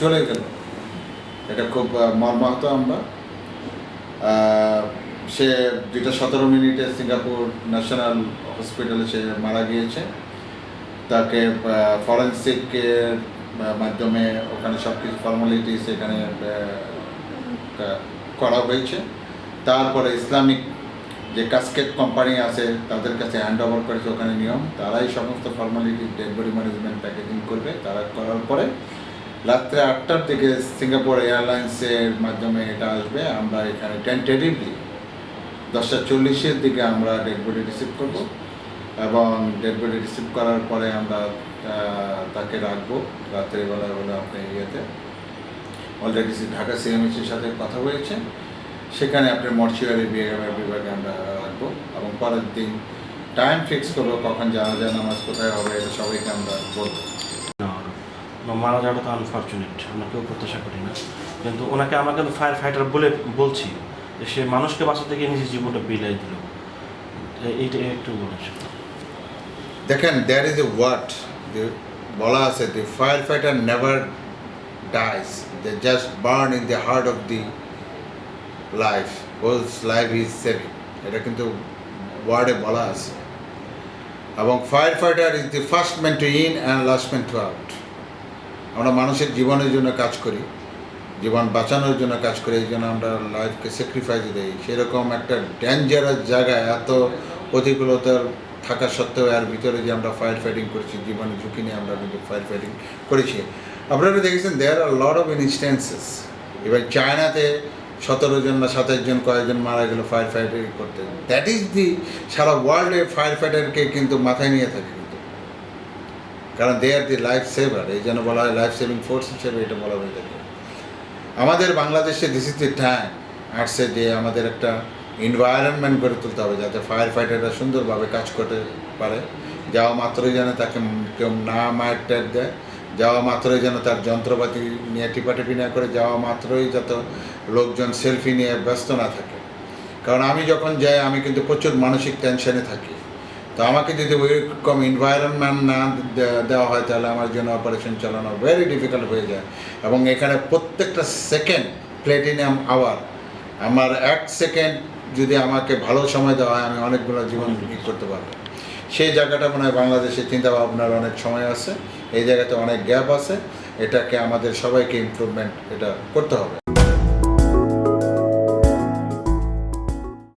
চলে গেল। এটা খুব মর্মাহত আমরা। সে যেটা সতেরো মিনিটে সিঙ্গাপুর ন্যাশনাল হসপিটালে সে মারা গিয়েছে। তাকে ফরেন্সিকের মাধ্যমে ওখানে সব কিছু ফর্মালিটিস এখানে করা হয়েছে। তারপরে ইসলামিক যে কাস্কেট কোম্পানি আছে, তাদের কাছে হ্যান্ড ওভার করেছে ওখানে নিয়ম। তারাই সমস্ত ফর্মালিটি বডি ম্যানেজমেন্ট প্যাকেজিং করবে। তারা করার পরে রাত্রে আটটার দিকে সিঙ্গাপুর এয়ারলাইন্সের মাধ্যমে এটা আসবে। আমরা এখানে টেন্টেটিভলি দশটা চল্লিশের দিকে আমরা ডেড বডি রিসিভ করব এবং ডেড বডি রিসিভ করার পরে আমরা তাকে রাখব রাত্রেবেলা হলো আপনি ইয়েতে অলরেডি ঢাকা সিএমএসির সাথে কথা হয়েছে। সেখানে আপনার মর্চুয়ারি বিভাগে আমরা রাখব এবং পরের দিন টাইম ফিক্স করব কখন জানাজা নামাজ কোথায় হবে, এটা সবাইকে আমরা বলব। মারা যাওয়াটা তো আনফর্চুনেট আমরা কেউ প্রত্যাশা করি না। কিন্তু ওনাকে আমরা কিন্তু ফায়ার ফাইটার বলে বলছি যে সে মানুষকে বাঁচাতে গিয়ে নিজের জীবনটা বিলাই দিল। এইটা একটু বলেছেন দেখেন দ্যার ইজ এ ওয়ার্ড বলা আছে the fire fighter never dies they just burn in the heart of the life holes life is saving এটা কিন্তু ওয়ার্ডে বলা আছে। এবং fire fighter is the first man to in and last man to out আমরা মানুষের জীবনের জন্য কাজ করি, জীবন বাঁচানোর জন্য কাজ করি, এই জন্য আমরা লাইফকে স্যাক্রিফাইস দিই। সেরকম একটা ডেঞ্জারাস জায়গায় এত প্রতিকূলতার থাকা সত্ত্বেও এর ভিতরে যে আমরা ফায়ার ফাইটিং করেছি জীবনের ঝুঁকি নিয়ে আমরা কিন্তু ফায়ার ফাইটিং করেছি। আপনারা দেখেছেন দেয়ার আর লট অফ ইনস্টেন্সেস এবার চায়নাতে সতেরো জন না সাতাশ জন কয়েকজন মারা গেল ফায়ার ফাইটিং করতে। দ্যাট ইজ দি সারা ওয়ার্ল্ডে ফায়ার ফাইটারকে কিন্তু মাথায় নিয়ে থাকে। কারণ দে আর দি লাইফ সেভার এই জন্য বলা হয় লাইফ সেভিং ফোর্স হিসেবে এটা বলা হয়ে থাকে। আমাদের বাংলাদেশে দিস ইজ দি টাইম আসছে যে আমাদের একটা এনভায়রনমেন্ট গড়ে তুলতে হবে যাতে ফায়ার ফাইটাররা সুন্দরভাবে কাজ করতে পারে। যাওয়া মাত্রই যেন তাকে কেউ না মায়ের ট্যাগ দেয়, যাওয়া মাত্রই যেন তার যন্ত্রপাতি নিয়ে টিপাটিপি না করে, যাওয়া মাত্রই যত লোকজন সেলফি নিয়ে ব্যস্ত না থাকে। কারণ আমি যখন যাই, আমি কিন্তু প্রচুর মানসিক টেনশনে থাকি। তো আমাকে যদি ওইরকম এনভায়রনমেন্ট না দেওয়া হয়, তাহলে আমার জন্য অপারেশন চালানো ভেরি ডিফিকাল্ট হয়ে যায়। এবং এখানে প্রত্যেকটা সেকেন্ড প্লেটিনাম আওয়ার আমার এক সেকেন্ড যদি আমাকে ভালো সময় দেওয়া হয়, আমি অনেকগুলো জীবন ই করতে পারব। সেই জায়গাটা মনে হয় বাংলাদেশে চিন্তা ভাবনার অনেক সময় আছে। এই জায়গাতে অনেক গ্যাপ আছে। এটাকে আমাদের সবাইকে ইমপ্রুভমেন্ট এটা করতে হবে।